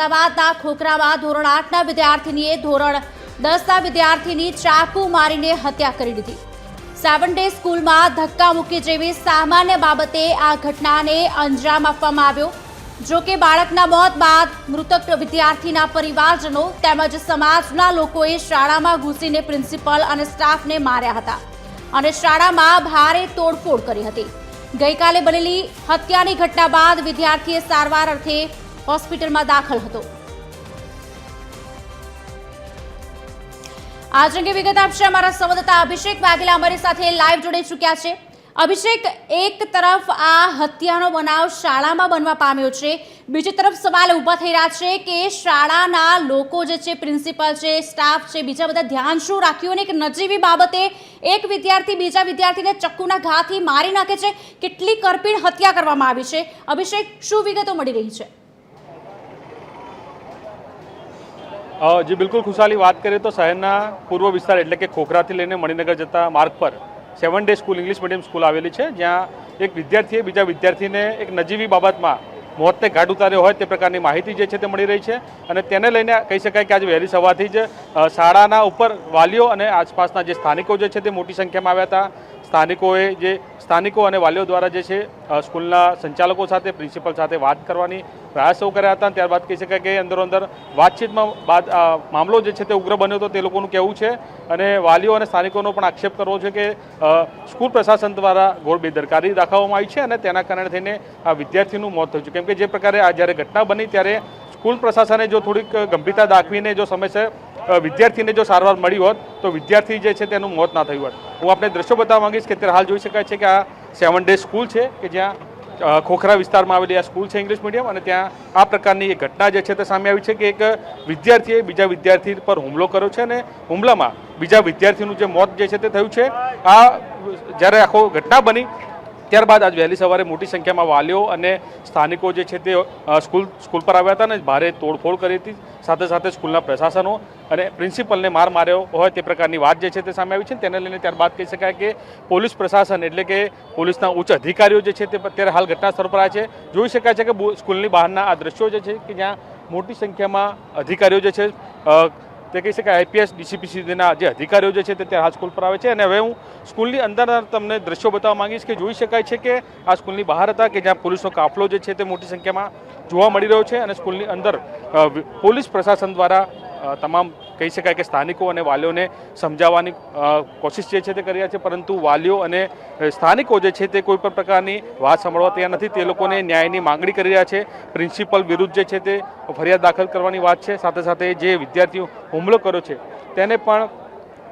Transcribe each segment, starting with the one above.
અમદાવાદના ખોખરામાં ધોરણ આઠના વિદ્યાર્થીનીએ ધોરણ દસના વિદ્યાર્થીની ચાકુ મારીને હત્યા કરી દીધી. સેવન ડે સ્કૂલમાં ધક્કા મૂકી જેવી સામાન્ય બાબતે આ ઘટનાને અંજામ આપવામાં આવ્યો. જો કે બાળકના મોત બાદ મૃતક વિદ્યાર્થીના પરિવારજનો તેમજ સમાજના લોકોએ શાળામાં ઘૂસીને પ્રિન્સિપલ અને સ્ટાફને માર્યા હતા અને શાળામાં ભારે તોડફોડ કરી હતી. ગઈકાલે બનેલી હત્યાની ઘટના બાદ વિદ્યાર્થીએ સારવાર અર્થે હોસ્પિટલમાં દાખલ હતો. આજ અંગે વિગત આપશે અમારા સંવાદદાતા અભિષેક વાઘેલા અમારી સાથે લાઈવ જોડાઈ ચૂક્યા છે. અભિષેક, એક તરફ આ હત્યાનો બનાવ શાળામાં બનવા પામ્યો છે. બીજી તરફ સવાલ ઊભા થઈ રહ્યા છે કે શાળાના લોકો જે છે પ્રિન્સિપલ છે સ્ટાફ છે, બીજા બધા ધ્યાન શું રાખ્યું અને એક નજીવી બાબતે એક વિદ્યાર્થી બીજા વિદ્યાર્થીને ચક્કુના ઘાથી મારી નાખે છે. કેટલી કરપીણ હત્યા કરવામાં આવી છે. અભિષેક, શું વિગતો મળી રહી છે? જી બિલકુલ ખુશાલી વાત કરીએ તો શહેરના પૂર્વ વિસ્તાર એટલે કે ખોખરાથી લઈને મણિનગર જતા માર્ગ પર seven day school English medium school આવેલી છે, જ્યાં એક વિદ્યાર્થીએ બીજા વિદ્યાર્થીને એક નજીવી બાબતમાં મોતને ઘાટ ઉતાર્યો હોય તે પ્રકારની માહિતી જે છે તે મળી રહી છે અને તેને લઈને કહી શકાય કે આજે વહેલી સવારથી જ શાળાના ઉપર વાલીઓ અને આસપાસના જે સ્થાનિકો જે છે તે મોટી સંખ્યામાં આવ્યા હતા. સ્થાનિકોએ જે સ્થાનિકો અને વાલીઓ દ્વારા જે છે સ્કૂલના સંચાલકો સાથે, પ્રિન્સિપલ સાથે વાત કરવાની પ્રયાસો કર્યા હતા ત્યારબાદ કહી શકાય કે અંદરોઅંદર વાતચીતમાં બાદ મામલો જે છે તે ઉગ્ર બન્યો હતો તે લોકોનું કહેવું છે અને વાલીઓ અને સ્થાનિકોનો પણ આક્ષેપ કરવો છે કે સ્કૂલ પ્રશાસન દ્વારા ગોળ બેદરકારી દાખવવામાં આવી છે અને તેના કારણે થઈને આ વિદ્યાર્થીનું મોત થયું છે. કેમ કે જે પ્રકારે આ જ્યારે ઘટના બની ત્યારે સ્કૂલ પ્રશાસને જો થોડીક ગંભીરતા દાખવીને જો સમયસર વિદ્યાર્થીને જો સારવાર મળી હોત, તો વિદ્યાર્થી જે છે તેનું મોત ના થયું હોત. હું આપણે દ્રશ્યો બતાવવા માંગીશ કે અત્યારે હાલ જોઈ શકાય છે કે આ સેવન ડે સ્કૂલ છે કે જ્યાં ખોખરા વિસ્તારમાં આવેલી આ સ્કૂલ છે ઇંગ્લિશ મીડિયમ અને ત્યાં આ પ્રકારની એક ઘટના જે છે તે સામે આવી છે કે એક વિદ્યાર્થીએ બીજા વિદ્યાર્થી પર હુમલો કર્યો છે અને હુમલામાં બીજા વિદ્યાર્થીનું જે મોત જે છે તે થયું છે. આ જ્યારે આખો ઘટના બની ત્યારબાદ આજ વહેલી સવારે મોટી સંખ્યામાં વાલીઓ અને સ્થાનિકો જે છે તે સ્કૂલ સ્કૂલ પર આવ્યા હતા અને ભારે તોડફોડ કરી હતી. સાથે સાથે સ્કૂલના પ્રશાસનો અને પ્રિન્સિપલને માર માર્યો હોય તે પ્રકારની વાત જે છે તે સામે આવી છે તેને લઈને ત્યારબાદ કહી શકાય કે પોલીસ પ્રશાસન એટલે કે પોલીસના ઉચ્ચ અધિકારીઓ જે છે તે અત્યારે હાલ ઘટના સ્થળ પર આવ્યા છે. જોઈ શકાય છે કે સ્કૂલની બહારના આ દ્રશ્યો જે છે કે જ્યાં મોટી સંખ્યામાં અધિકારીઓ જે છે તે કહી શકાય આઈપીએસ ડીસીપી જે અધિકારીઓ જે છે તે ત્યાં સ્કૂલ પર આવે છે. અને હવે હું સ્કૂલની અંદર તમને દ્રશ્યો બતાવવા માંગીશ કે જોઈ શકાય છે કે આ સ્કૂલની બહાર હતા કે જ્યાં પોલીસનો કાફલો જે છે તે મોટી સંખ્યામાં જોવા મળી રહ્યો છે અને સ્કૂલની અંદર પોલીસ પ્રશાસન દ્વારા તમામ કહી શકાય કે સ્થાનિકો અને વાલીઓને સમજાવવાની કોશિશ જે છે તે કરી રહ્યા છે, પરંતુ વાલીઓ અને સ્થાનિકો જે છે તે કોઈ પણ પ્રકારની વાત સાંભળવા તૈયાર નથી. તે લોકોને ન્યાયની માંગણી કરી રહ્યા છે. પ્રિન્સિપલ વિરુદ્ધ જે છે તે ફરિયાદ દાખલ કરવાની વાત છે. સાથે સાથે જે વિદ્યાર્થીઓ હુમલો કર્યો છે, તેને પણ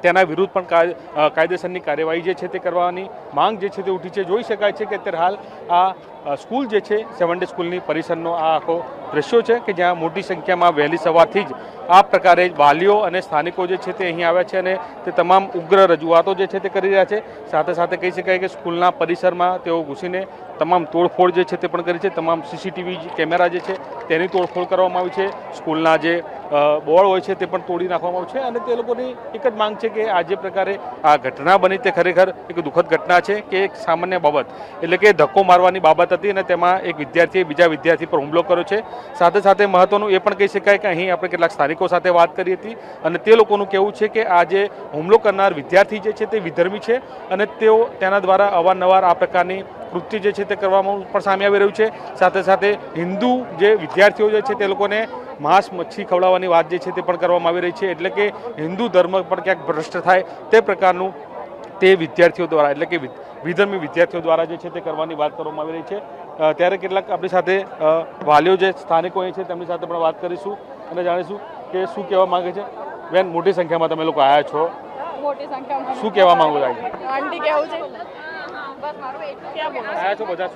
તેના વિરુદ્ધ પણ કાયદેસરની કાર્યવાહી જે છે તે કરવાની માંગ જે છે તે ઉઠી છે. જોઈ શકાય છે કે અત્યારે હાલ આ સ્કૂલ જે છે, સેવન ડે સ્કૂલની પરિસરનો આ આખો દ્રશ્યો છે કે જ્યાં મોટી સંખ્યામાં વહેલી સવારથી જ આ પ્રકારે વાલીઓ અને સ્થાનિકો જે છે તે અહીં આવ્યા છે અને તે તમામ ઉગ્ર રજૂઆતો જે છે તે કરી રહ્યા છે. સાથે સાથે કહી શકાય કે સ્કૂલના પરિસરમાં તેઓ ઘૂસીને તમામ તોડફોડ જે છે તે પણ કરી છે. તમામ સીસીટીવી કેમેરા જે છે તેની તોડફોડ કરવામાં આવી છે. સ્કૂલના જે બોર્ડ હોય છે તે પણ તોડી નાખવામાં આવશે અને તે લોકોની એક જ માંગ છે કે આ જે પ્રકારે આ ઘટના બની તે ખરેખર એક દુઃખદ ઘટના છે કે એક સામાન્ય બાબત. એટલે કે ધક્કો મારવાની બાબત હતી અને તેમાં એક વિદ્યાર્થીએ બીજા વિદ્યાર્થી પર હુમલો કર્યો છે. સાથે સાથે મહત્વનું એ પણ કહી શકાય કે અહીં આપણે કેટલાક સ્થાનિકો સાથે વાત કરી હતી અને તે લોકોનું કહેવું છે કે આ જે હુમલો કરનાર વિદ્યાર્થી જે છે તે વિધર્મી છે અને તેઓ તેના દ્વારા અવારનવાર આ પ્રકારની કૃત્ય જે છે તે કરવામાં પણ સામે આવી રહ્યું છે. સાથે સાથે હિન્દુ જે વિદ્યાર્થીઓ જે છે તે લોકોને માંસ મચ્છી ખવડાવવાની વાત જે છે તે પણ કરવામાં આવી રહી છે. એટલે કે હિન્દુ ધર્મ પણ ક્યાંક ભ્રષ્ટ થાય તે પ્રકારનું તે વિદ્યાર્થીઓ દ્વારા એટલે કે વિધર્મી વિદ્યાર્થીઓ દ્વારા જે છે તે કરવાની વાત કરવામાં આવી રહી છે. ત્યારે કેટલાક આપણી સાથે વાલીઓ જે સ્થાનિકો અહીં છે તેમની સાથે પણ વાત કરીશું અને જાણીશું કે શું કહેવા માંગે છે. બેન મોટી સંખ્યામાં તમે લોકો આવ્યા છો. મોટી સંખ્યામાં શું કહેવા માંગો છો? આંટી કેવું છે? બસ મારું એટલું ક્યાં બોલો? આવ્યા છો બધા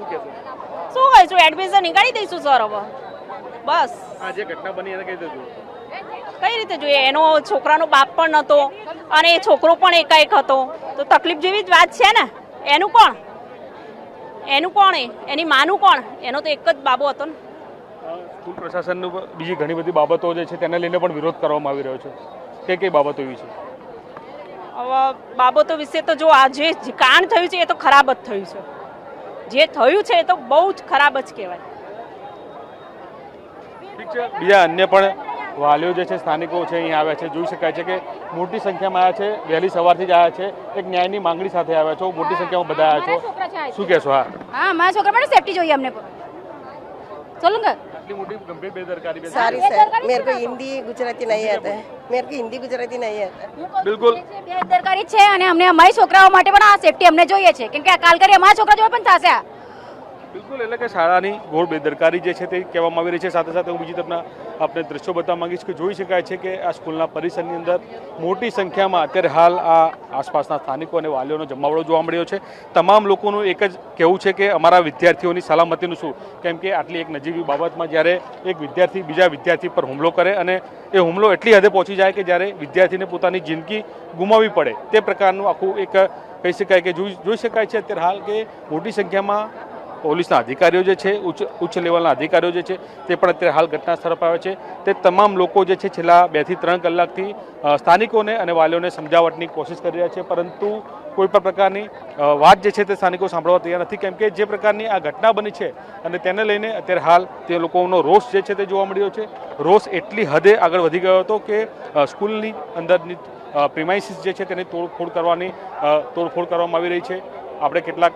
શું એડમિશન નીકાળી દઈશું સર હવે. બસ. આ જે ઘટના બની એને કહી દેજો. કઈ રીતે જોઈએ? એનો છોકરાનો બાપ પણ નહોતો અને એ છોકરો પણ એકાએક હતો. તો તકલીફ જેવી જ વાત છે ને? એનું કોણ? એનું કોણ એની માનું કોણ? એનો તો એક જ બાબો હતો ને. સ્કૂલ પ્રશાસનનું બીજી ઘણી બધી બાબતો જે છે તેને લઈને પણ વિરોધ કરવામાં આવી રહ્યો છે. કઈ કઈ બાબતો એવી છે? બાબતો વિશે તો જો આ જે કાંડ થયું છે એ તો ખરાબ જ થયું છે. જે થયું છે એ તો બહુ જ ખરાબ જ કહેવાય. ઠીક બીજા અન્ય પણ વાલીઓ જે છે સ્થાનિકો છે અહીં આવ્યા છે જોઈ શકાય છે કે મોટી સંખ્યામાં આવ્યા છે વહેલી સવારથી જ આવ્યા છે એક ન્યાયની માંગણી સાથે આવ્યા છો મોટી સંખ્યામાં બધા આવ્યા છો. શું કહેશો હા? હા મારા છોકરા માટે સેફટી જોઈએ અમને சொல்லுங்க આટલી મોટી ગંભીર બેદરકારી બેન. सारी सर मेरे को हिंदी गुजराती नहीं आता है मेरे को हिंदी गुजराती नहीं आता બિલકુલ બેદરકારી છે અને અમને અમારી છોકરાઓ માટે પણ આ સેફટી અમને જોઈએ છે કેમ કે આ કાલ કરી અમારા છોકરા જોડે પણ થશે આ બિલકુલ, એટલે કે શાળાની ઘોર બેદરકારી જે છે તે કહેવામાં આવી રહી છે. સાથે સાથે હું બીજી તરફના આપણે દ્રશ્યો બતાવવા માંગીશ કે જોઈ શકાય છે કે આ સ્કૂલના પરિસરની અંદર મોટી સંખ્યામાં અત્યારે હાલ આ આસપાસના સ્થાનિકો અને વાલીઓનો જમાવડો જોવા મળ્યો છે. તમામ લોકોનું એક જ કહેવું છે કે અમારા વિદ્યાર્થીઓની સલામતીનું શું? કેમ કે આટલી એક નજીવી બાબતમાં જ્યારે એક વિદ્યાર્થી બીજા વિદ્યાર્થી પર હુમલો કરે અને એ હુમલો એટલી હદે પહોંચી જાય કે જ્યારે વિદ્યાર્થીને પોતાની જિંદગી ગુમાવવી પડે. તે પ્રકારનું આખું એક કહી શકાય કે જોઈ જોઈ શકાય છે અત્યારે હાલ કે મોટી સંખ્યામાં પોલીસના અધિકારીઓ જે છે, ઉચ્ચ ઉચ્ચ લેવલના અધિકારીઓ જે છે, તે પણ અત્યારે હાલ ઘટના સ્થળ પર આવે છે. તે તમામ લોકો જે છે, છેલ્લા બેથી ત્રણ કલાકથી સ્થાનિકોને અને વાલીઓને સમજાવટની કોશિશ કરી રહ્યા છે. પરંતુ કોઈ પણ પ્રકારની વાત જે છે, તે સ્થાનિકો સાંભળવા તૈયાર નથી. કેમ કે જે પ્રકારની આ ઘટના બની છે અને તેને લઈને અત્યારે હાલ તે લોકોનો રોષ જે છે, તે જોવા મળ્યો છે. રોષ એટલી હદે આગળ વધી ગયો હતો કે સ્કૂલની અંદરની પ્રિમાઇસીસ જે છે, તેની તોડફોડ કરવાની તોડફોડ કરવામાં આવી રહી છે. આપણે કેટલાક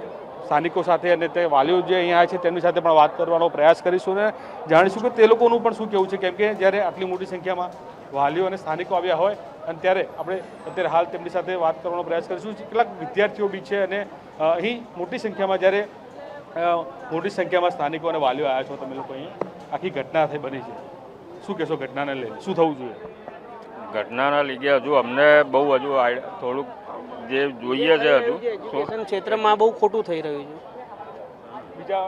સ્થાનિકો સાથે અને તે વાલીઓ જે અહીંયા છે, તેમની સાથે પણ વાત કરવાનો પ્રયાસ કરીશું અને જાણીશું કે તે લોકોનું પણ શું કહેવું છે, કેમ કે જ્યારે આટલી મોટી સંખ્યામાં વાલીઓ અને સ્થાનિકો આવ્યા હોય, અને ત્યારે આપણે અત્યારે હાલ તેમની સાથે વાત કરવાનો પ્રયાસ કરીશું. કેટલાક વિદ્યાર્થીઓ બી છે અને અહીં મોટી સંખ્યામાં જ્યારે મોટી સંખ્યામાં સ્થાનિકો અને વાલીઓ આવ્યા છો, તમે લોકો અહીં, આખી ઘટના થઈ બની છે. શું કહેશો, ઘટનાને લઈને? શું થવું જોઈએ? ઘટનાના લીધે હજુ અમને બહુ હજુ થોડુંક જે જોઈએ છે હજુ એજ્યુકેશન ક્ષેત્રમાં બહુ ખોટું થઈ રહ્યું છે. બીજા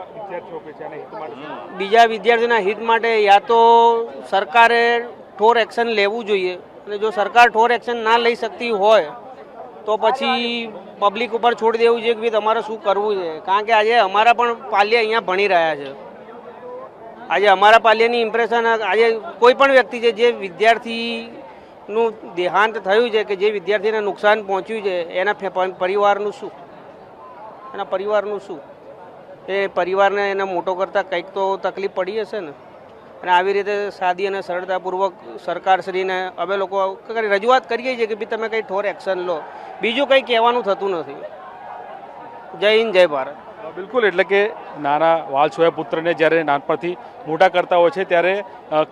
છે અને હિત માટે વિદ્યાર્થીઓના હિત માટે યા તો સરકારે ઠોર એક્શન લેવું જોઈએ અને જો સરકાર ઠોર એક્શન ના લઈ શકતી હોય તો પછી પબ્લિક ઉપર છોડી દેવું જોઈએ કે ભાઈ તમારે શું કરવું છે? કારણ કે આજે અમારા પણ પાલ્ય અહીંયા ભણી રહ્યા છે. આજે અમારા પાલ્યની ઇમ્પ્રેશન આજે કોઈ પણ વ્યક્તિ છે જે વિદ્યાર્થીનું દેહાંત થયું છે કે જે વિદ્યાર્થીને નુકસાન પહોંચ્યું છે, એના પરિવારનું શું? એના પરિવારનું શું? એ પરિવારને એને મોટો કરતાં કંઈક તો તકલીફ પડી હશે ને? અને આવી રીતે સાદી અને સરળતાપૂર્વક સરકારશ્રીને અમે લોકો રજૂઆત કરીએ છીએ કે ભાઈ તમે કંઈ ઠોર એક્શન લો. બીજું કંઈ કહેવાનું થતું નથી. જય હિન્દ, જય ભારત. બિલકુલ એટલે કે નાના વાલ છોયા પુત્રને જ્યારે નાનપણથી મોટા કરતા હોય છે ત્યારે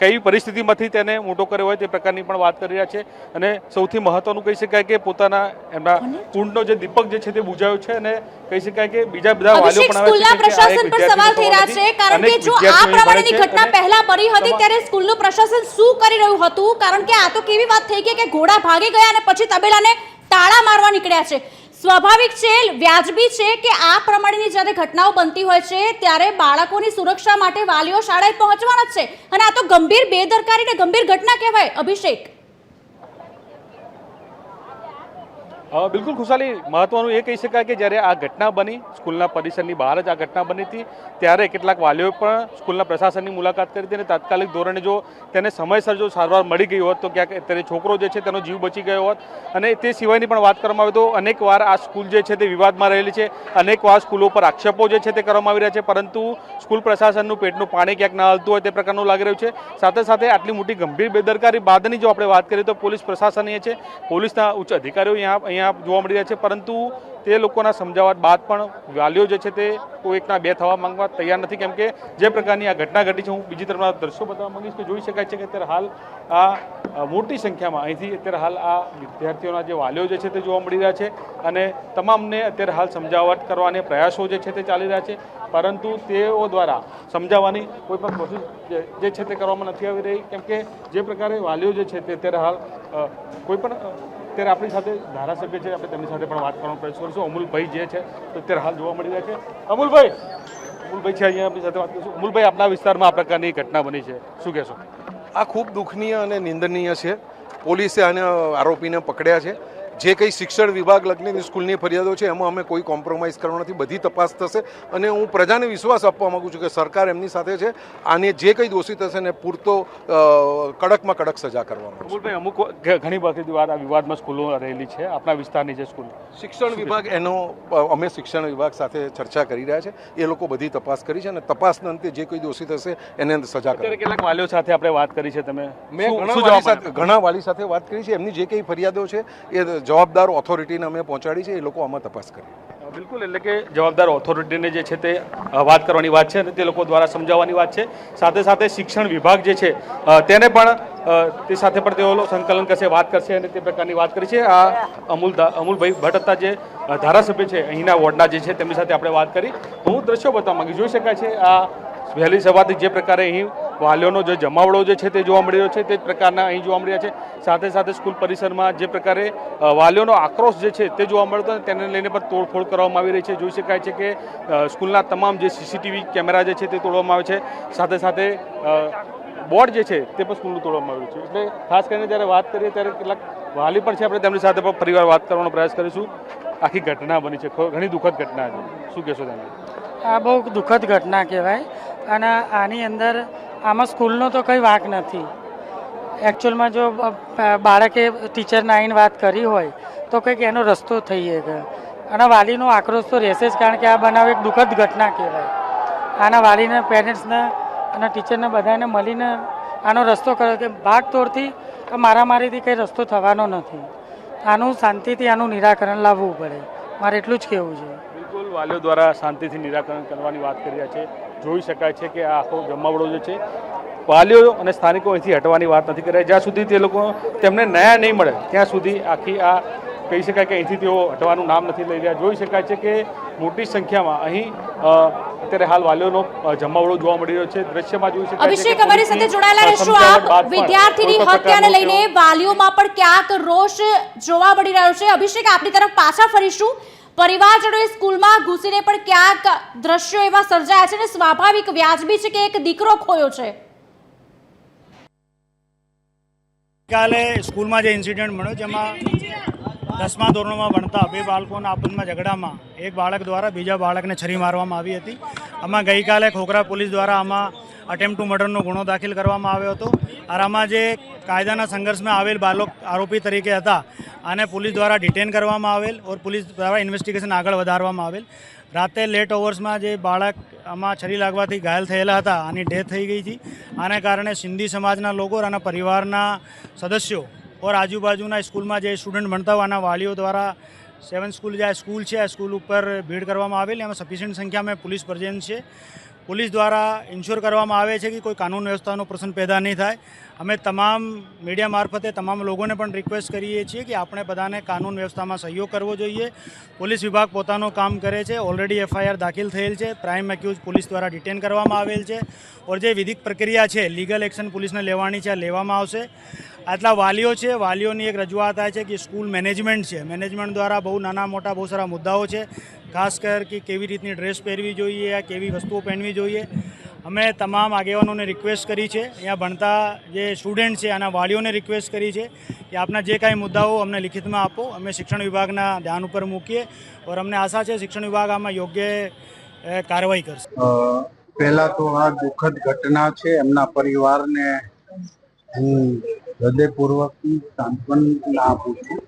કઈ પરિસ્થિતિમાંથી તેને મોટો કર્યો હોય તે પ્રકારની પણ વાત કરી રહ્યા છે. અને સૌથી મહત્વનું કહી શકાય કે પોતાના એમના કુંડનો જે દીપક જે છે તે બુજાયો છે અને કહી શકાય કે બીજા બધા વાલીઓ પણ આવે સ્કૂલના પ્રશાસન પર સવાલ થઈ રહ્યા છે કારણ કે જો આ પ્રમાણેની ઘટના પહેલા બની હતી ત્યારે સ્કૂલનું પ્રશાસન શું કરી રહ્યું હતું? કારણ કે આ તો કેવી વાત થઈ ગઈ કે ઘોડા ભાગી ગયા અને પછી તબેલાને તાળા મારવા નીકળ્યા છે. સ્વાભાવિક છે, વ્યાજબી છે કે આ પ્રમાણેની જ્યારે ઘટનાઓ બનતી હોય છે, ત્યારે બાળકોની સુરક્ષા માટે વાલીઓ શાળાએ પહોંચવાના છે. અને આ તો ગંભીર બેદરકારી ને ગંભીર ઘટના કહેવાય, અભિષેક. બિલકુલ ખુશાલી. મહત્વનું એ કહી શકાય કે જ્યારે આ ઘટના બની, સ્કૂલના પરિસરની બહાર જ આ ઘટના બની હતી, ત્યારે કેટલાક વાલીઓએ પણ સ્કૂલના પ્રશાસનની મુલાકાત કરી હતી અને તાત્કાલિક ધોરણે જો તેને સમયસર જો સારવાર મળી ગઈ હોત, તો ક્યાંક અત્યારે છોકરો જે છે તેનો જીવ બચી ગયો હોત. અને તે સિવાયની પણ વાત કરવામાં આવે તો અનેક વાર આ સ્કૂલ જે છે તે વિવાદમાં રહેલી છે. અનેક વાર સ્કૂલો પર આક્ષેપો જે છે તે કરવામાં આવી રહ્યા છે, પરંતુ સ્કૂલ પ્રશાસનનું પેટનું પાણી ક્યાંક ના હલતું હોય તે પ્રકારનું લાગી રહ્યું છે. સાથે સાથે આટલી મોટી ગંભીર બેદરકારી બાદની જો આપણે વાત કરીએ તો પોલીસ પ્રશાસનીય છે. પોલીસના ઉચ્ચ અધિકારીઓ અહીંયા અહીંયા જોવા મળી રહ્યા છે, પરંતુ તે લોકોના સમજાવટ બાદ પણ વાલીઓ જે છે તે કોઈકના બે થવા માંગવા તૈયાર નથી. કેમ કે જે પ્રકારની આ ઘટના ઘટી છે, હું બીજી તરફના દ્રશ્યો બતાવવા માંગીશ કે જોઈ શકાય છે કે અત્યારે હાલ આ મોટી સંખ્યામાં અહીંથી અત્યારે હાલ આ વિદ્યાર્થીઓના જે વાલીઓ જે છે તે જોવા મળી રહ્યા છે અને તમામને અત્યારે હાલ સમજાવટ કરવાની પ્રયાસો જે છે તે ચાલી રહ્યા છે, પરંતુ તેઓ દ્વારા સમજાવવાની કોઈ પણ કોશિશ જે- છે તે કરવામાં નથી આવી રહી. કેમ કે જે પ્રકારે વાલીઓ જે છે તે અત્યારે હાલ કોઈ પણ અત્યારે આપણી સાથે ધારાસભ્ય છે, આપણે તેમની સાથે પણ વાત કરવાનો પ્રયાસ કરીશું. અમૂલભાઈ જે છે, તો અત્યારે હાલ જોવા મળી રહ્યા છે. અમૂલભાઈ અમૂલભાઈ છે અહીંયા, આપણી સાથે વાત કરીશું. અમૂલભાઈ આપણા વિસ્તારમાં આ પ્રકારની ઘટના બની છે. શું કહેશો? આ ખૂબ દુઃખનીય અને નિંદનીય છે. પોલીસે આને આરોપીને પકડ્યા છે. જે કંઈ શિક્ષણ વિભાગ લગ્નની સ્કૂલની ફરિયાદો છે એમાં અમે કોઈ કોમ્પ્રોમાઇઝ કરવાનો નથી. બધી તપાસ થશે અને હું પ્રજાને વિશ્વાસ આપવા માગું છું કે સરકાર એમની સાથે છે આને જે કંઈ દોષિત હશે ને પૂરતો કડકમાં કડક સજા કરવામાં અમૂલભાઈ અમુક ઘણી બધી વાર આ વિવાદમાં સ્કૂલો રહેલી છે આપણા વિસ્તારની જે સ્કૂલ. શિક્ષણ વિભાગ એનો અમે શિક્ષણ વિભાગ સાથે ચર્ચા કરી રહ્યા છે. એ લોકો બધી તપાસ કરી છે અને તપાસના અંતે જે કોઈ દોષિત હશે એને સજા કરે કેટલાક વાલીઓ સાથે આપણે વાત કરી છે તમે? મેં ઘણા વાલી જવાબ ઘણા વાલી સાથે વાત કરી છે. એમની જે કંઈ ફરિયાદો છે એ જવાબદાર ઓથોરિટીને અમે પહોંચાડી છે, એ લોકો આમાં તપાસ કરી. બિલકુલ, એટલે કે જવાબદાર ઓથોરિટીને જે છે તે વાત કરવાની વાત છે અને તે લોકો દ્વારા સમજાવવાની વાત છે. સાથે સાથે શિક્ષણ વિભાગ જે છે તેને પણ તે સાથે પણ તેઓ સંકલન કરશે, વાત કરશે અને તે પ્રકારની વાત કરી છે. આ અમૂલ અમૂલભાઈ ભટ્ટ જે ધારાસભ્ય છે, અહીંના વોર્ડના જે છે, તેમની સાથે આપણે વાત કરી. હું દ્રશ્યો બતાવવા માંગી જોઈ શકાય છે, આ વહેલી સવારથી જે પ્રકારે અહીં વાલીઓનો જે જમાવડો જે છે તે જોવા મળી રહ્યો છે, તે પ્રકારના અહીં જોવા મળી રહ્યા છે. સાથે સાથે સ્કૂલ પરિસરમાં જે પ્રકારે વાલીઓનો આક્રોશ જે છે તે જોવા મળતો અને તેને લઈને પણ તોડફોડ કરવામાં આવી રહી છે. જોઈ શકાય છે કે સ્કૂલના તમામ જે સીસીટીવી કેમેરા જે છે તે તોડવામાં આવે છે. સાથે સાથે બોર્ડ જે છે તે પણ સ્કૂલનું તોડવામાં આવ્યું છે. એટલે ખાસ કરીને જ્યારે વાત કરીએ ત્યારે કેટલાક વાલી પણ છે. આપણે તેમની સાથે પણ ફરીવાર વાત કરવાનો પ્રયાસ કરીશું. આખી ઘટના બની છે. ઘણી દુઃખદ ઘટના છે. શું કહેશો તમે? આ બહુ દુઃખદ ઘટના કહેવાય. અને આની અંદર આમાં સ્કૂલનો તો કંઈ વાંક નથી. એકચ્યુઅલમાં જો બાળકે ટીચરને આવીને વાત કરી હોય, તો કંઈક એનો રસ્તો થઈ શકે અને વાલીનો આક્રોશ તો રહેશે જ, કારણ કે આ બનાવ એક દુઃખદ ઘટના કહેવાય. આના વાલીને પેરેન્ટ્સને અને ટીચરને બધાને મળીને આનો રસ્તો કર્યો કે ભાગ તોડથી કે મારામારીથી કંઈ રસ્તો થવાનો નથી. આનું શાંતિથી આનું નિરાકરણ લાવવું પડે. મારે એટલું જ કહેવું છે. વાલીઓ દ્વારા શાંતિથી નિરાકરણ કરવાની વાત કરી રહ્યા છે. જોઈ શકાય છે કે આ આખો જમાવડો જે છે વાલીઓ અને સ્થાનિકો અહીંથી હટવાની વાત નથી કરી જ્યાં સુધી તે લોકો તેમને ન્યાય નહીં મળે ત્યાં સુધી આખી આ કહી શકાય કે અહીંથી તેઓ હટવાનું નામ નથી લઈ રહ્યા. જોઈ શકાય છે કે મોટી સંખ્યામાં અહીં અત્યારે હાલ વાલીઓનો જમાવડો જોવા મળી રહ્યો છે. દ્રશ્યમાં જોઈ શકાય અભિષેક અમારી સાથે જોડાયેલા રહેશો આપ. વિદ્યાર્થીની હત્યાને લઈને વાલીઓમાં પણ ક્યાંક રોષ જોવા મળી રહ્યો છે. અભિષેક આપની તરફ પાછા ફરીશું. પરિવારજનોએ સ્કૂલમાં ઘૂસીને પણ ક્યાંક દ્રશ્યો એવા સર્જાયા છે અને સ્વાભાવિક વ્યાજબી છે કે એક દીકરો ખોયો છે. કાલે સ્કૂલમાં જે ઇન્સિડન્ટ મળ્યો જેમાં દસમા ધોરણમાં ભણતા બે બાળકોના આપસમાં ઝઘડામાં એક બાળક દ્વારા બીજા બાળકને છરી મારવામાં આવી હતી. આમાં ગઈકાલે ખોખરા પોલીસ દ્વારા આમાં અટેમ્પ ટુ મર્ડરનો ગુનો દાખલ કરવામાં આવ્યો હતો. આરામાં જે કાયદાના સંઘર્ષમાં આવેલ બાળક આરોપી તરીકે હતા, આને પોલીસ દ્વારા ડિટેન કરવામાં આવેલ ઓર પોલીસ દ્વારા ઇન્વેસ્ટિગેશન આગળ વધારવામાં આવેલ. રાતે લેટ ઓવર્સમાં જે બાળક આમાં છરી લાગવાથી ઘાયલ થયેલા હતા, આની ડેથ થઈ ગઈ હતી. આને કારણે સિંધી સમાજના લોકો અને પરિવારના સદસ્યો ઓર આજુબાજુના સ્કૂલમાં જે સ્ટુડન્ટ ભણતા હોય વાલીઓ દ્વારા સેવન સ્કૂલ જે આ સ્કૂલ છે, આ સ્કૂલ ઉપર ભીડ કરવામાં આવેલી. એમાં સફિશિયન્ટ સંખ્યામાં પોલીસ પ્રેઝન્ટ છે. પોલીસ દ્વારા ઇન્શ્યોર કરવામાં આવે છે કે કોઈ કાનૂન વ્યવસ્થાનો પ્રશ્ન પેદા નહીં થાય. અમે તમામ મીડિયા મારફતે તમામ લોકોને પણ રિક્વેસ્ટ કરીએ છીએ કે આપણે બધાને કાનૂન વ્યવસ્થામાં સહયોગ કરવો જોઈએ. પોલીસ વિભાગ પોતાનું કામ કરે છે. ઓલરેડી એફઆઈઆર દાખલ થયેલ છે. પ્રાઇમ એક્યુઝ પોલીસ દ્વારા ડિટેન કરવામાં આવેલ છે. ઓર જે વિધિક પ્રક્રિયા છે લીગલ એક્શન પોલીસને લેવાની છે લેવામાં આવશે. આટલા વાલીઓ છે, વાલીઓની એક રજૂઆત થાય છે કે સ્કૂલ મેનેજમેન્ટ છે. મેનેજમેન્ટ દ્વારા બહુ નાના મોટા બહુ સારા મુદ્દાઓ છે, ખાસ કર કે કેવી રીતની ડ્રેસ પહેરવી જોઈએ યા કેવી વસ્તુઓ પહેરવી જોઈએ. અમે તમામ આગેવાનોને રિક્વેસ્ટ કરી છે. અહીંયા ભણતા જે સ્ટુડન્ટ છે, આના વાલીઓને રિક્વેસ્ટ કરી છે કે આપના જે કાંઈ મુદ્દાઓ અમને લિખિતમાં આપો. અમે શિક્ષણ વિભાગના ધ્યાન ઉપર મૂકીએ ઓર અમને આશા છે શિક્ષણ વિભાગ આમાં યોગ્ય કાર્યવાહી કરશે. પહેલાં તો આ દુઃખદ ઘટના છે. એમના પરિવારને હું હૃદયપૂર્વકની સાંત્વના આપું છું.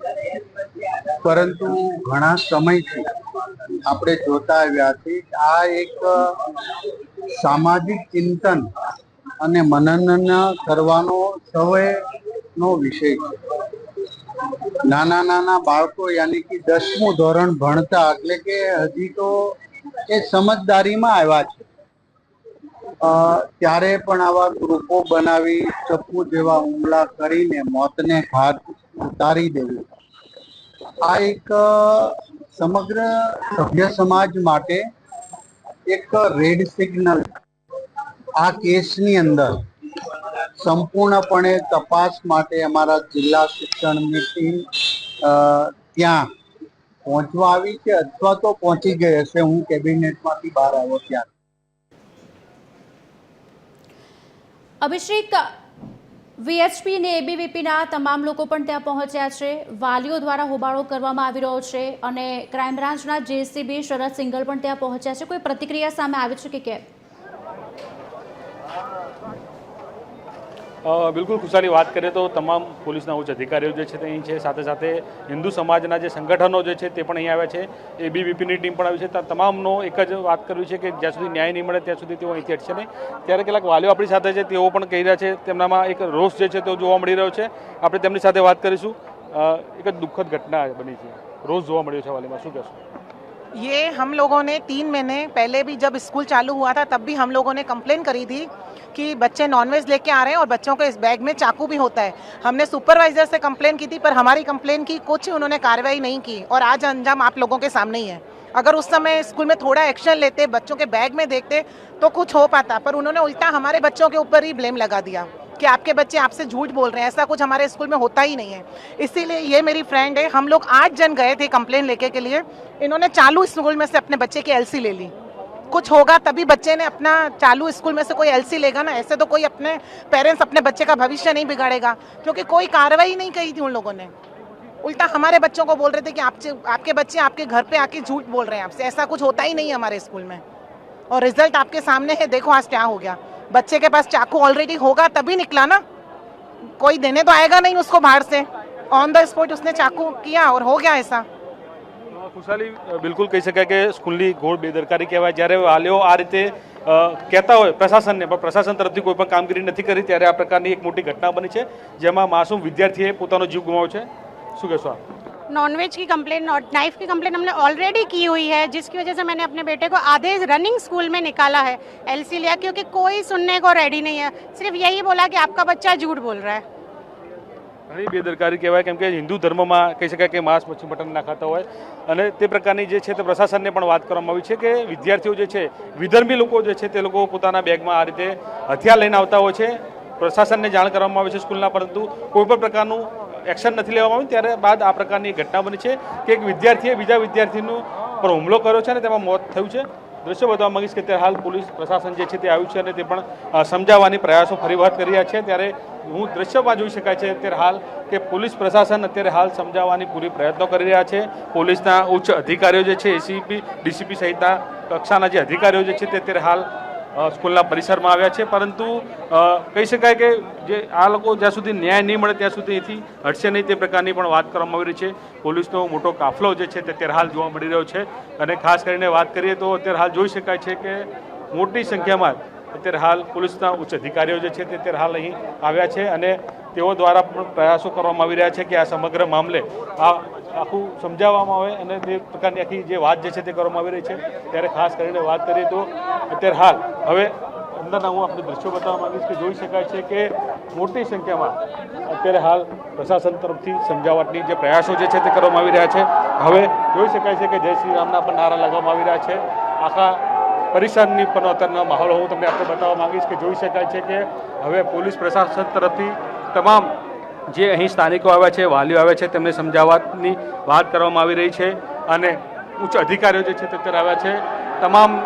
પરંતુ ઘણા સમયથી આપણે જોતા આવ્યા છે આ એક સામાજિક ચિંતન અને મનન કરવાનો સૌનો વિષય છે. નાના નાના બાળકો યાની કે દસમું ધોરણ ભણતા એટલે કે હજી તો એ સમજદારીમાં આવ્યા છે. ત્યારે પણ આવા ગ્રુપો બનાવી ચપ્પુ જેવા હુમલા કરીને મોતને ઘાટ ઉતારી દેવું. આ એક સમગ્ર સભ્ય સમાજ માટે એક રેડ સિગ્નલ આ કેસની અંદર સંપૂર્ણપણે તપાસ માટે અમારા જિલ્લા શિક્ષણની ટીમ ત્યાં પહોંચવા આવી છે અથવા તો પહોંચી ગઈ હશે. હું કેબિનેટમાંથી બહાર આવ્યો ત્યારે અભિષેક વીએચપી અને એબીવીપીના તમામ લોકો પણ ત્યાં પહોંચ્યા છે. વાલીઓ દ્વારા હોબાળો કરવામાં આવી રહ્યો છે અને ક્રાઇમ બ્રાન્ચના જેસીબી શરદ સિંગલ પણ ત્યાં પહોંચ્યા છે. કોઈ પ્રતિક્રિયા સામે આવી છે કે કેમ? બિલકુલ ખુશાલી વાત કરીએ તો તમામ પોલીસના ઉચ્ચ અધિકારીઓ જે છે તે અહીં છે. સાથે સાથે હિન્દુ સમાજના જે સંગઠનો જે છે તે પણ અહીં આવ્યા છે. એબીવીપીની ટીમ પણ આવી છે. ત્યાં તમામનો એક જ વાત કરવી છે કે જ્યાં સુધી ન્યાય નહીં મળે ત્યાં સુધી તેઓ અહીંથી હટશે નહીં. ત્યારે કેટલાક વાલીઓ આપણી સાથે છે, તેઓ પણ કહી રહ્યા છે. તેમનામાં એક રોષ જે છે તેઓ જોવા મળી રહ્યો છે. આપણે તેમની સાથે વાત કરીશું. એક જ દુઃખદ ઘટના બની છે. રોષ જોવા મળ્યો છે વાલીમાં. શું કહેશો? ये हम लोगों ने तीन महीने पहले भी जब स्कूल चालू हुआ था, तब भी हम लोगों ने कंप्लेन करी थी कि बच्चे नॉनवेज लेके आ रहे हैं और बच्चों के इस बैग में चाकू भी होता है। हमने सुपरवाइजर से कंप्लेन की थी, पर हमारी कंप्लेन की कुछ उन्होंने कार्रवाई नहीं की और आज अंजाम आप लोगों के सामने ही है। अगर उस समय स्कूल में थोड़ा एक्शन लेते, बच्चों के बैग में देखते तो कुछ हो पाता, पर उन्होंने उल्टा हमारे बच्चों के ऊपर ही ब्लेम लगा दिया। कि आपके बच्चे आपसे झूठ बोल रहे हैं, ऐसा कुछ हमारे स्कूल में होता ही नहीं है। इसीलिए ये मेरी फ्रेंड है, हम लोग आठ जन गए थे कंप्लेन लेके के लिए। इन्होंने चालू स्कूल में से अपने बच्चे की एलसी ले ली। कुछ होगा तभी बच्चे ने अपना चालू स्कूल में से कोई एलसी लेगा ना, ऐसे तो कोई अपने पेरेंट्स अपने बच्चे का भविष्य नहीं बिगाड़ेगा, क्योंकि कोई कार्रवाई नहीं की थी उन लोगों ने। उल्टा हमारे बच्चों को बोल रहे थे कि आप आपके बच्चे आपके घर पे आके झूठ बोल रहे हैं आपसे, ऐसा कुछ होता ही नहीं है हमारे स्कूल में। और रिज़ल्ट आपके सामने है, देखो आज क्या हो गया। बच्चे के पास चाकू ऑलरेडी होगा तभी निकला ना कोई देने तो आएगा नहीं उसको बाहर से ऑन द स्पॉट उसने चाकू किया और हो गया ऐसा ખુશાલી અ, બિલકુલ કહી શકાય કે સ્કૂલની ઘોર બેદરકારી કહેવાય જ્યારે વાલીઓ આ રીતે અ, કહેતા હોય પ્રશાસનને પણ પ્રશાસન તરફથી કોઈ પણ કામગીરી નથી કરી ત્યારે આ પ્રકારની એક મોટી ઘટના બની છે જેમાં માસૂમ વિદ્યાર્થીએ પોતાનો જીવ ગુમાવ્યો છે શું કહેશો આપ नॉनवेज की कंप्लेन और नाइफ की कंप्लेन हमने ऑलरेडी की हुई है जिसकी वजह से मैंने अपने बेटे को आधे रनिंग स्कूल में निकाला है एलसी लिया क्योंकि कोई सुनने को रेडी नहीं है सिर्फ यही बोला कि आपका बच्चा झूठ बोल रहा है ઘણી બેદરકારી કહેવાય કેમ કે હિન્દુ ધર્મમાં કહી શકાય કે માંસ મચ્છી મટન ના ખાતા હોય અને તે પ્રકારની જે છે તે પ્રશાસનને પણ વાત કરવામાં આવી છે કે વિદ્યાર્થીઓ જે છે વિધર્મી લોકો જે છે તે લોકો પોતાના બેગમાં આ રીતે હથિયાર લઈને આવતા હોય છે પ્રશાસનને જાણ કરવામાં આવે છે સ્કૂલના પરંતુ કોઈ પણ પ્રકારનું એક્શન નથી લેવામાં આવ્યું. ત્યારે બાદ આ પ્રકારની ઘટના બની છે કે એક વિદ્યાર્થીએ બીજા વિદ્યાર્થીનું પર હુમલો કર્યો છે અને તેમાં મોત થયું છે. દ્રશ્ય બતાવવા માંગીશ કે અત્યારે હાલ પોલીસ પ્રશાસન જે છે તે આવ્યું છે અને તે પણ સમજાવવાની પ્રયાસો ફરી વખત કરી રહ્યા છે. ત્યારે હું દ્રશ્યમાં જોઈ શકાય છે અત્યારે હાલ કે પોલીસ પ્રશાસન અત્યારે હાલ સમજાવવાની પૂરી પ્રયત્નો કરી રહ્યા છે. પોલીસના ઉચ્ચ અધિકારીઓ જે છે, એસીપી, ડીસીપી સહિતના કક્ષાના જે અધિકારીઓ જે છે તે અત્યારે હાલ સ્કૂલના પરિસરમાં આવ્યા છે, પરંતુ કહી શકાય કે જે આ લોકો જ્યાં સુધી ન્યાય નહીં મળે ત્યાં સુધી અહીંથી હટશે નહીં તે પ્રકારની પણ વાત કરવામાં આવી રહી છે. પોલીસનો મોટો કાફલો જે છે તે અત્યારે હાલ જોવા મળી રહ્યો છે. અને ખાસ કરીને વાત કરીએ તો અત્યારે હાલ જોઈ શકાય છે કે મોટી સંખ્યામાં અત્યારે હાલ પોલીસના ઉચ્ચ અધિકારીઓ જે છે તે અત્યારે હાલ અહીં આવ્યા છે અને તેઓ દ્વારા પણ પ્રયાસો કરવામાં આવી રહ્યા છે કે આ સમગ્ર મામલે આ આખું સમજાવવામાં આવે અને તે પ્રકારની આખી જે વાત જે છે તે કરવામાં આવી રહી છે. ત્યારે ખાસ કરીને વાત કરીએ તો અત્યારે હાલ હવે અંદરના હું આપણે દ્રશ્યો બતાવવા માંગીશ કે જોઈ શકાય છે કે મોટી સંખ્યામાં અત્યારે હાલ પ્રશાસન તરફથી સમજાવટની જે પ્રયાસો જે છે તે કરવામાં આવી રહ્યા છે. હવે જોઈ શકાય છે કે જય શ્રી રામના પણ નારા લગાવવામાં આવી રહ્યા છે. આખા પરિસરની પણ અત્યારના માહોલ હું તમને આપણે બતાવવા માગીશ કે જોઈ શકાય છે કે હવે પોલીસ પ્રશાસન તરફથી તમામ જે અહીં સ્થાનિકો આવ્યા છે, વાલીઓ આવ્યા છે, તેમને સમજાવવાની વાત કરવામાં આવી રહી છે અને ઉચ્ચ અધિકારીઓ જે છે તે અત્યારે આવ્યા છે. તમામ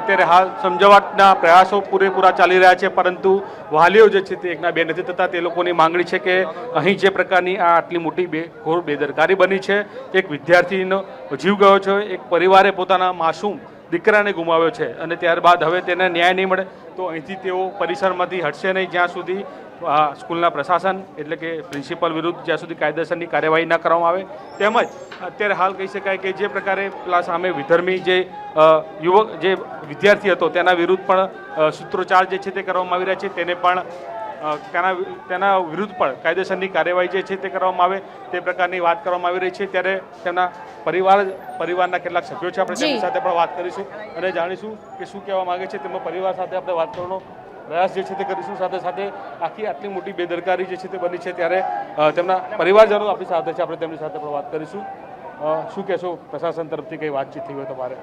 અત્યારે હાલ સમજાવટના પ્રયાસો પૂરેપૂરા ચાલી રહ્યા છે, પરંતુ વાલીઓ જે છે તે એકના બે નથી થતા. તે લોકોની માંગણી છે કે અહીં જે પ્રકારની આ આટલી મોટી બે ઘોર બેદરકારી બની છે. એક વિદ્યાર્થીનો જીવ ગયો છે, એક પરિવારે પોતાના માસૂમ દીકરાને ગુમાવ્યો છે અને ત્યારબાદ હવે તેને ન્યાય નહીં મળે, તો અહીંથી તેઓ પરિસરમાંથી હટશે નહીં જ્યાં સુધી સ્કૂલના પ્રશાસન એટલે કે પ્રિન્સિપલ વિરુદ્ધ જ્યાં સુધી કાયદેસરની કાર્યવાહી ન કરવામાં આવે. તેમજ અત્યારે હાલ કહી શકાય કે જે પ્રકારે પેલા સામે વિધર્મી જે યુવક જે વિદ્યાર્થી હતો, તેના વિરુદ્ધ પણ સૂત્રોચ્ચાર જે છે તે કરવામાં આવી રહ્યા છે. તેને પણ તેના તેના વિરુદ્ધ પણ કાયદેસરની કાર્યવાહી જે છે તે કરવામાં આવે તે પ્રકારની વાત કરવામાં આવી રહી છે. ત્યારે તેમના પરિવાર પરિવારના કેટલાક સભ્યો છે આપણે તેમની સાથે પણ વાત કરીશું અને જાણીશું કે શું કહેવા માંગે છે. તેમના પરિવાર સાથે આપણે વાત કરવાનો પ્રયાસ જે છે તે કરીશું. સાથે સાથે આખી આટલી મોટી બેદરકારી જે છે તે બની છે ત્યારે તેમના પરિવારજનો આપણી સાથે છે. આપણે તેમની સાથે પણ વાત કરીશું. શું કહેશો? પ્રશાસન તરફથી કંઈ વાતચીત થઈ હોય તમારે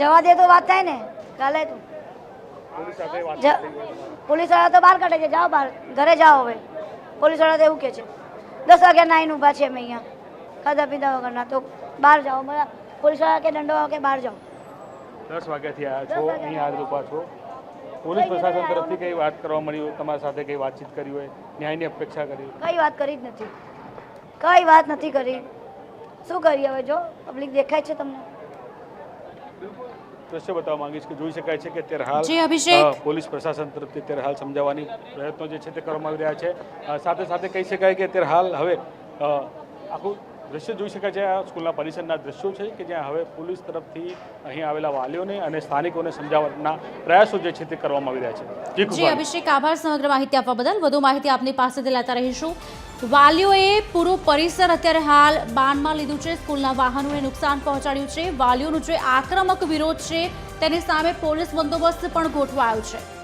જવા દે તો વાત થાય ને. ચાલે તું. પોલીસવાળા તો બહાર કાઢે છે. જાઓ બહાર. ઘરે જાઓ હવે. પોલીસવાળા તો એવું કે છે. દસ વાગ્યા નાઈન ઊભા છે અમે અહીંયા. ખાધા પીધા વગરના. તો બહાર જાઓ. બધા પોલીસવાળા કે દંડો કે બહાર જાઓ. દસ વાગ્યાથી આવ્યા છો. અહીં હાલ ઊભા છો. પોલીસ પ્રશાસન તરફથી કઈ વાત કરવા મળી હોય? તમારી સાથે કઈ વાતચીત કરી હોય? ન્યાયની અપેક્ષા કરી કઈ વાત કરી જ નથી. કઈ વાત નથી કરી. શું કરીએ હવે? જો પબ્લિક દેખાય છે તમને. દ્રશ્ય બતાવવા માંગીશ કે જોઈ શકાય છે કે અત્યારે હાલ પોલીસ પ્રશાસન તરફથી અત્યારે હાલ સમજાવવાની પ્રયત્નો જે છે તે કરવામાં આવી રહ્યા છે. સાથે સાથે કહી શકાય કે અત્યારે હાલ હવે આખું દ્રશ્ય જોઈ શકાય છે. આ સ્કૂલના પરિસરના દ્રશ્યો છે કે જ્યાં હવે પોલીસ તરફથી અહીં આવેલા વાલીઓને અને સ્થાનિકોને સમજાવવાના પ્રયાસો જે છે તે કરવામાં આવી રહ્યા છે. જી જી અભિષેક આભાર સમગ્ર માહિતી આપવા બદલ. વધુ માહિતી આપની પાસેથી લેતા રહીશું. વાલીઓએ પૂરું પરિસર અત્યારે હાલ બાનમાં લીધું છે. સ્કૂલના વાહનોને નુકસાન પહોંચાડ્યું છે. વાલીઓનો જે આક્રમક વિરોધ છે, તેની સામે પોલીસ બંદોબસ્ત પણ ગોઠવાયો છે.